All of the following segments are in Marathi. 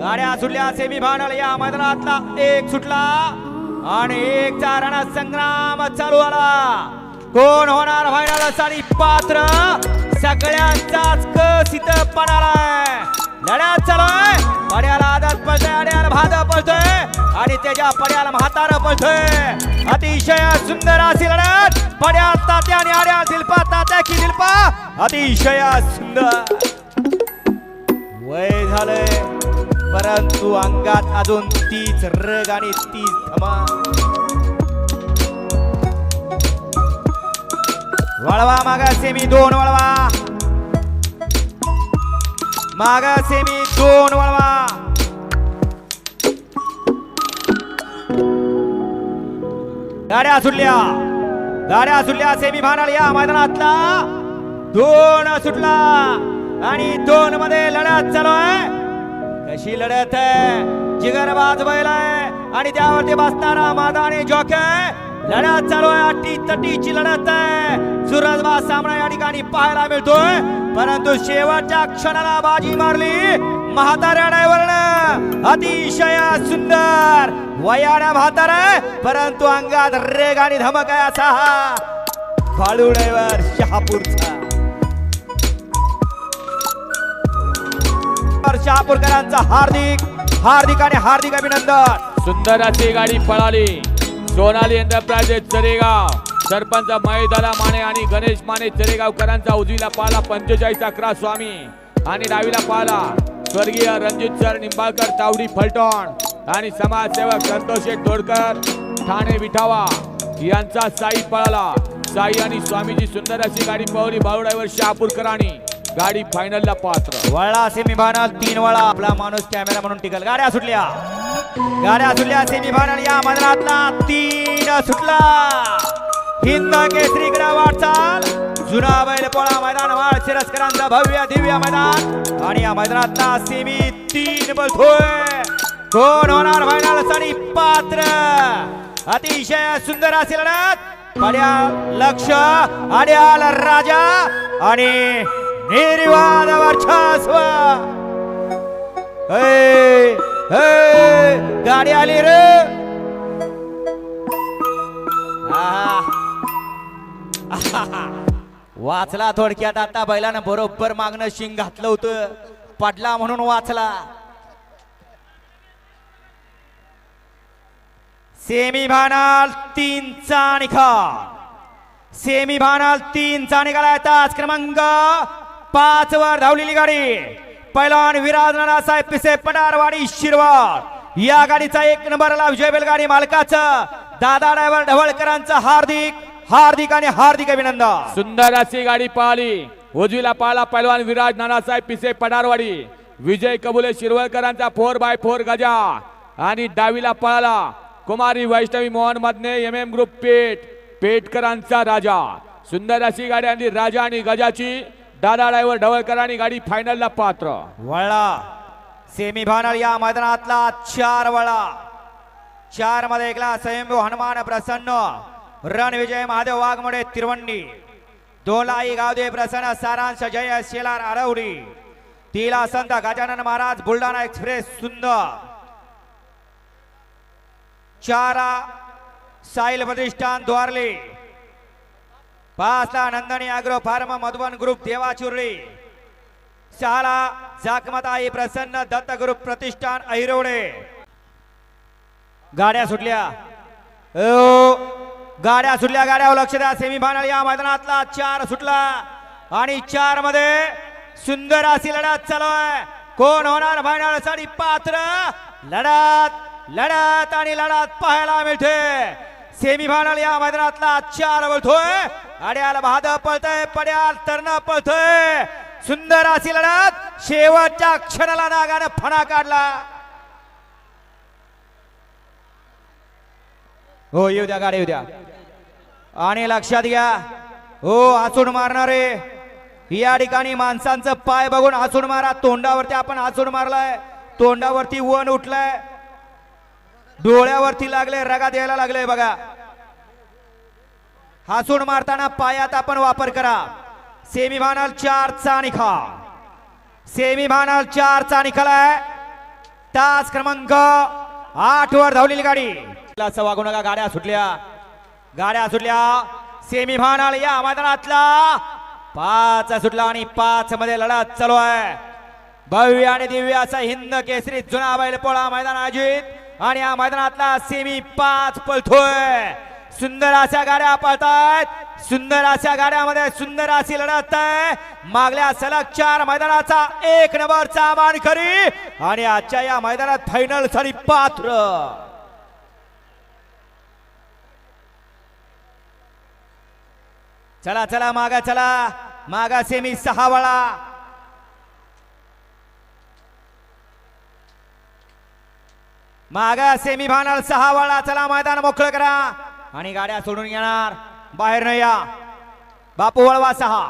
गाड्या सुटल्या सेमी फायनल या मैदानातला. एक सुटला आणि एक चा संग्राम चालू आला कोण होणार फायनल साडी पात्र सगळ्यांचाच कस इथं पणालाय लढ्यात चालूय पड्याला आदत पळतोय अड्याला भाद पळतोय आणि त्याच्या पड्याला म्हातार पळतोय अतिशय सुंदर अशी लढत. पड्या तात्या आणि आड्या दिलपा तात्या की दिलपा. अतिशय सुंदर. वय झालंय. परंतु अंगात अजून तीच रग आणि तीच धमा. वळवा मागा सेमी दोन वळवा. मागा सेमी दोन वळवा. गाड्या सुटल्या. गाड्या सुटल्या सेमी फायनल या मैदानातला. दोन सुटला आणि दोन मध्ये लढत चालू आहे. कशी लढत आहे. जिगरबाज बैल आहे. आणि त्यावरती बसणारा मादा आणि जॉके लढत चालू आहे. अटी तटीची लढत आहे. सुरजबाज सामना या ठिकाणी पाहायला मिळतोय. परंतु शेवटच्या क्षणाला बाजी मारली. म्हाताऱ्या ड्रायव्हरनं अतिशय सुंदर. वयाड्या म्हातारा परंतु अंगात रेग आणि धमक आहे असा हा. फाळू शहापूरचा. शहापूरकरांचा हार्दिक हार्दिक आणि हार्दिक अभिनंदन. सुंदर अशी गाडी पळाली. सोनाली एंटरप्राइजेस चरेगाव. सरपंच महेदाला माने आणि गणेश माने चरेगावकरांचा उजवीला पाला पंचेचाळीस अकरा स्वामी. आणि डावीला पाला स्वर्गीय रणजित सर निंबाळकर तावडी फलटण. आणि समाजसेवक संतोष ठोडकर तोडकर ठाणे विठावा. यांचा साई पळाला. साई आणि स्वामीची सुंदर अशी गाडी पळवली. बाळू ड्रायव्हर शहापूरकरांनी गाडी फायनलला पात्र. वळा सेमी फायनल तीन वळा. आपला माणूस कॅमेरा म्हणून टिकल. गाड्या सुटल्या. गाड्या सुटल्या सेमी फायनल या मैदानातला. तीन सुटला. हिंद केसरीकडे वाटचाल. जुना बैलपोळा मैदान वाळ शिरस्करांचा भव्य दिव्य मैदान. आणि या मैदानातला सेमी तीन बोलतोय कोण होणार फायनलसाठी पात्र. अतिशय सुंदर असेल लढत. पड्याल लक्ष राजा. आणि निर्वाद वर्चस्व गाडी आली रे। वाचला थोडक्यात आता बैलानं बरोबर मागणं शिंग घातलं होतं. पडला म्हणून वाचला. सेमी फायनल तीनचा निकाल. सेमी भानाल तीनचा निकाल आहे. तास क्रमांक पाच वर धावलेली गाडी. पैलवान विराज नानासाहेब पिसे पडारवाडी शिरवाड. या गाडीचा एक नंबरला विजय बैलगाडी मालकाचं. दादा ड्रायव्हर ढवळकरांचं हार्दिक हार्दिक आणि हार्दिक अभिनंदन. सुंदर अशी गाडी पळाली उजवीला पाहिला पैलवान विराज नानासाहेब पिसे पडारवाडी विजय कबुले शिरवळकरांचा फोर बाय फोर गजा. आणि डावीला पळाला कुमारी Vaishnavi Mohan Madhane M M group Peth पेठकरांचा राजा. सुंदर अशी गाडी आणि राजा आणि गजाची दादा ड्रायव्हर ढवळकरांनी गाडी फायनलला पात्र. वळला सेमी फायनल या मैदानातला चार वळा. चारमध्ये एकला स्वयंभू हनुमान प्रसन्न. रणविजय महादेव वाघमोडे तिरवंडी. दोलाई गावदे प्रसन्न सारांश जय शेलार आरवडी. तिला संत गजानन महाराज बुलढाणा एक्सप्रेस सुंदर. चारा साहिल प्रतिष्ठान द्वारली. पाचला Nandani agro farm Madhuban group देवाचुर्ली. सहाला जाकमताई प्रसन्न दत्त ग्रुप प्रतिष्ठान अहिरवडे गाड्या सुटल्या. ओ, गाड्या सुटल्या गाड्यावर लक्ष द्या. सेमीफायनल या मैदानातला चार सुटला. आणि चारमध्ये सुंदर अशी लढत चालू आहे. कोण होणार फायनलसाठी पात्र? लढत लढत आणि लढत पाहायला मिळते. सेमीफायनल या मैदानातला चार बोलतोय अड्याल भादा पळतय पड्याल तरणा पळतोय. सुंदर अशी लढत. शेवटच्या क्षणाला नागानं फणा काढला. हो येऊ द्या गाडी येऊ द्या. आणि लक्षात घ्या. हो आसून मारणारे. या ठिकाणी माणसांचं पाय बघून आसून मारा. तोंडावरती आपण आसून मारलाय. तोंडावरती वन उठलाय. डोळ्यावरती लागले रगा द्यायला लागले बघा. हसून मारताना पायात आपण वापर करा. सेमीफायनल चारचा निकाल सेमीफायनल चारचा निकाल आहे. तास क्रमांक आठ वर धावलेली गाडी. वागू नका गाड्या सुटल्या. गाड्या सुटल्या. सेमी फायनल या मैदानातला पाच सुटला आणि पाच मध्ये लढत चालू आहे. भव्य आणि दिव्य असा हिंद केसरी जुना बैलपोळा मैदान आयोजित. आणि या मैदानातला सेमी पाच पळतोय. सुंदर अशा गाड्या पळतायत. सुंदर अशा गाड्यामध्ये सुंदर अशी लढत आहे. मागल्या सलग चार मैदानाचा एक नंबरचा मानकरी आणि आजच्या या मैदानात फायनलसाठी पात्र. चला चला मागा चला. मागा सेमी सहा वळा. मागा सेमी भानल सहा वळा. चला मैदान मोकळं करा. आणि गाड्या सोडून येणार. बाहेर न या. बापू वळवा सहा.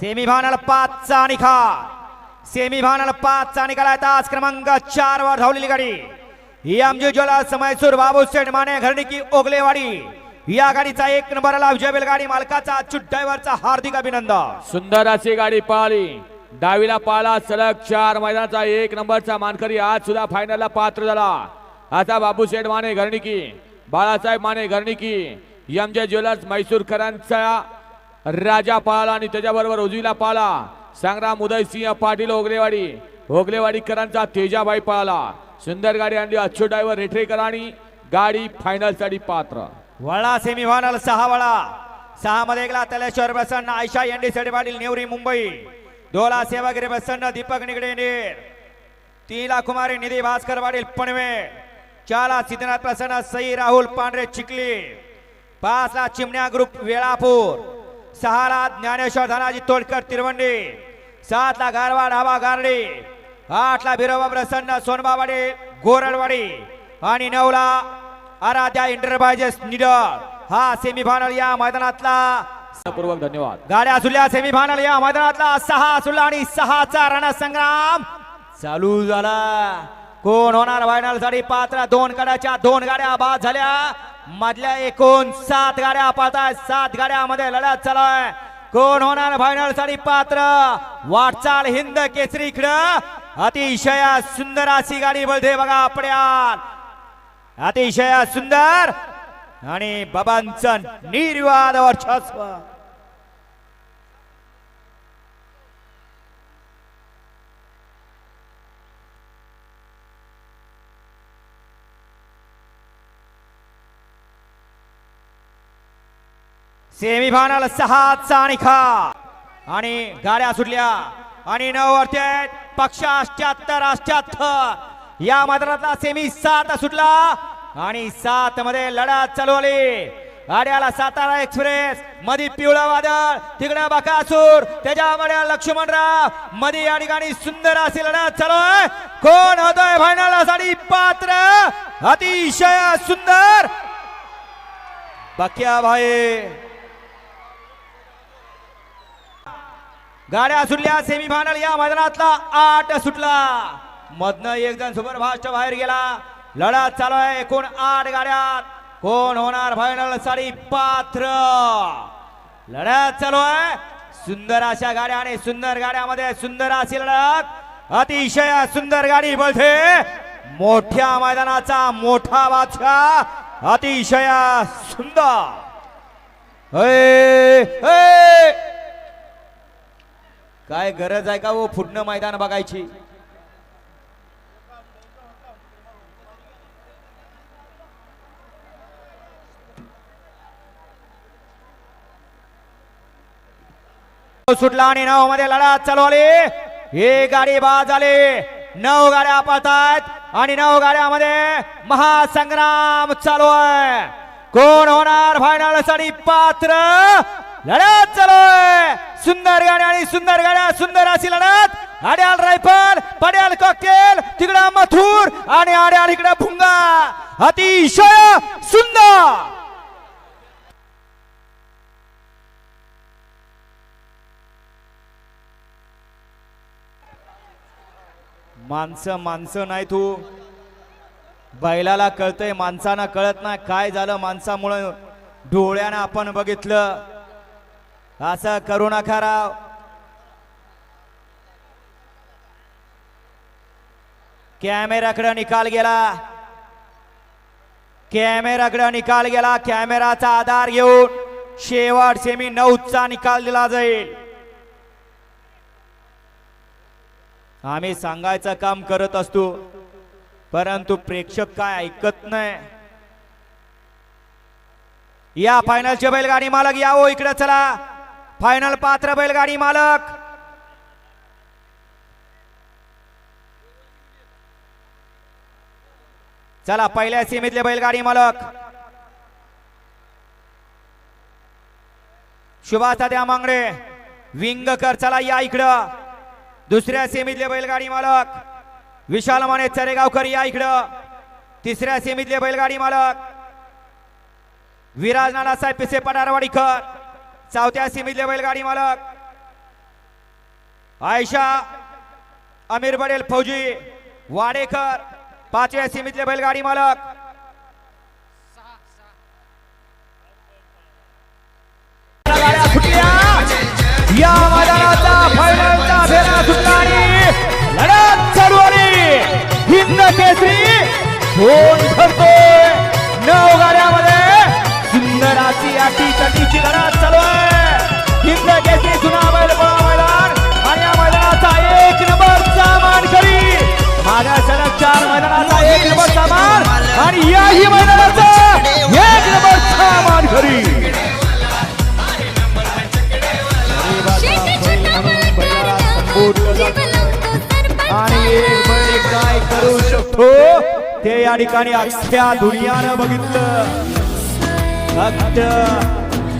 सेमी फायनल पाचचा निकाल. सेमी फायनल पाचचा निकाल तास क्रमांक चार वर धावलेली गाडी. ही आमची ज्वेलर्स मैसूर बाबू सेठ माने घरणिकी ओगलेवाडी. या गाडीचा एक नंबरला विजय गाडी. मालकाचा अच्युत ड्रायव्हरचा हार्दिक अभिनंदन. सुंदर अशी गाडी पाळली. डावीला पाळला सलग चार. मैदानाचा एक नंबरचा मानकरी आज सुद्धा फायनलला पात्र झाला. आता Babusheth Mane Gharniki Balasaheb Mane Gharniki M J jewellers म्हैसूरकरांचा राजा पाला आणि त्याच्याबरोबर उजवीला पाळा संग्राम उदयसिंह पाटील ओगलेवाडी ओगलेवाडीकरांचा तेजाबाई पाला. सुंदर गाडी आणली अच्छू ड्रायव्हर रेठरेकर गाडी फायनलसाठी पात्र. वळा सेमी फायनल सहा वळा. सहा मध्ये गेला तलेश्वर प्रसन्न आयशा यांडी साठी पाटील नेवरी मुंबई. दोला सेवागिरी प्रसन्न दीपक निगडे नेर तीला कुमारी निधी भास्कर पाटील पनवेल. चाला सिद्धनाथ प्रसन्न सई राहुल पांढरे चिखली. पाचला चिमण्या ग्रुप वेळापूर. सहाला ज्ञानेश्वर धनाजी तोडकर तिरवंडी. सातला गारवा ढाबा गारडी. आठला बिरोबा प्रसन्न सोनबावाडी गोरडवाडी. आणि नऊला आराध्या इंटरप्राइजेस निडर हा सेमीफायनल या मैदानातला. पूर्वक धन्यवाद. गाड्या सुटल्या सेमीफायनल या मैदानातला. सहा सुटला आणि सहाचा रणसंग्राम चालू झाला. कोण होणार? फायनलसाठी पात्र. दोन गाड्याच्या दोन गाड्या बाद झाल्या. मधल्या एकूण सात गाड्या पाहताय. सात गाड्यामध्ये लढत चालू कोण होणार? फायनलसाठी पात्र. वाटचाल हिंद केसरी इकडं. अतिशय सुंदर अशी गाडी बोलते बघा आपल्यात अतिशय सुंदर आणि बाबांचं निर्वाद वर्चस्व. सेमीफायनल सहाचा निकाल आणि गाड्या सुटल्या. आणि नऊ वरती आहेत पक्ष अष्ट्याहत्तर अष्ट्याहत्तर या मैदानातला सेमी सात सुटला. आणि सात मध्ये लढत चालवली गाड्याला सातारा एक्सप्रेस मधी पिवळा वादळ तिकडे बकासूर. त्याच्यामध्ये लक्ष्मणरावमध्ये या ठिकाणी सुंदर अशी लढत चालू आहे. कोण होतोय फायनलसाठी पात्र अतिशय सुंदर. बक्या भाई. गाड्या सुटल्या सेमीफायनल या मैदानातला आठ सुटला. मधनं एक जण सुपरफास्ट बाहेर गेला. लढा चालू आहे एकूण आठ गाड्यात कोण होणार फायनल साडी पात्र? लढ्यात चालू आहे. सुंदर अशा गाड्या आणि सुंदर गाड्यामध्ये सुंदर अशी लढत. अतिशय सुंदर गाडी बोलते. मोठ्या मैदानाचा मोठा बादशाह. अतिशय सुंदर. हे, हे. काय गरज आहे का वो फुटणं मैदान बघायची? सुटला आणि नऊ मध्ये लढा चालवली हे गाडी बाद झाली. नऊ गाड्या पळतायत आणि नऊ गाड्यामध्ये महासंग्राम चालू आहे. कोण होणार फायनलसाठी पात्र? लढत चालू सुंदर गाड्या आणि सुंदर गाड्या सुंदर अशी लढत. आड्याल रायफल पड्याल कॉकटेल तिकडं मथुर आणि आड्याल इकडं भुंगा. अतिशय सुंदर. माणसं माणसं नाही तू. बैलाला कळतंय माणसांना कळत नाही. काय झालं माणसामुळं? डोळ्यानं आपण बघितलं. असं करू नका राव. कॅमेराकडे निकाल गेला. कॅमेराकडे निकाल गेला. कॅमेराचा आधार घेऊन शेवट सेमी नऊचा निकाल दिला जाईल. आम्ही सांगायचं काम करत असतो परंतु प्रेक्षक काय ऐकत नाही. या फायनलचे बैलगाडी मालक या इकडे चला. फायनल पात्र बैलगाडी मालक. चला पहिल्या सीमेतले बैलगाडी मालक. शुभासा द्या मांगडे. विंगकर चला या इकडं. दुसऱ्या सीमेतले बैलगाडी मालक. विशाल माने चरेगावकर या इकडं. तिसऱ्या सीमेतले बैलगाडी मालक. विराज नानासाहेब पिसे पठारवाडीकर चौथ्या सीमीतले बैलगाडी मालक. आयशा अमीर पटेल फौजी वाडेकर पाचव्या सीमीतले बैलगाडी मालक. या मैदानाचा फायनलचा फेरा सुटला आणि लढत चालू आली हिंद केसरी फोन ठरतोय केसरी जुना बैलपोळा मैदान. आणि या मैदानाचा एक नंबरचा मानकरी. माझ्या सलग चार मैदानाचा एक आणि याही मैदानाचा एक नंबरचा मानकरी. काय करू शकतो? ते या ठिकाणी अख्ख्या दुनियानं बघितलं. फक्त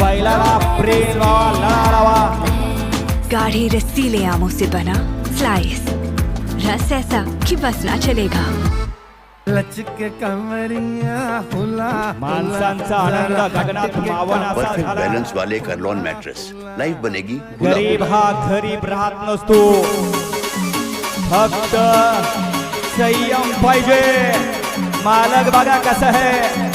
बैलाला प्रेम लावा लळा लावा गाढ़े रसीले आमों से बना स्लाइस। रस ऐसा कि बस ना चलेगा। लचके कमरिया हुला माणसांचा आनंद गगनात मावन परफेक्ट झाला। बैलेंस वाले करलॉन मैट्रेस लाइफ बनेगी गरीब। हा गरीब राहत नसतो। फक्त संयम पाहिजे। मालक बघा कसं आहे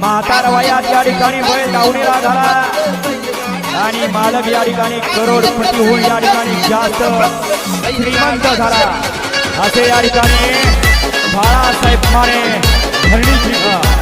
म्हातार वयात या ठिकाणी बैल दावणीला झाला आणि मालक या ठिकाणी करोडपती होऊन या ठिकाणी जास्त श्रीमंत झाला असे या ठिकाणी बाळासाहेब माने धरणीची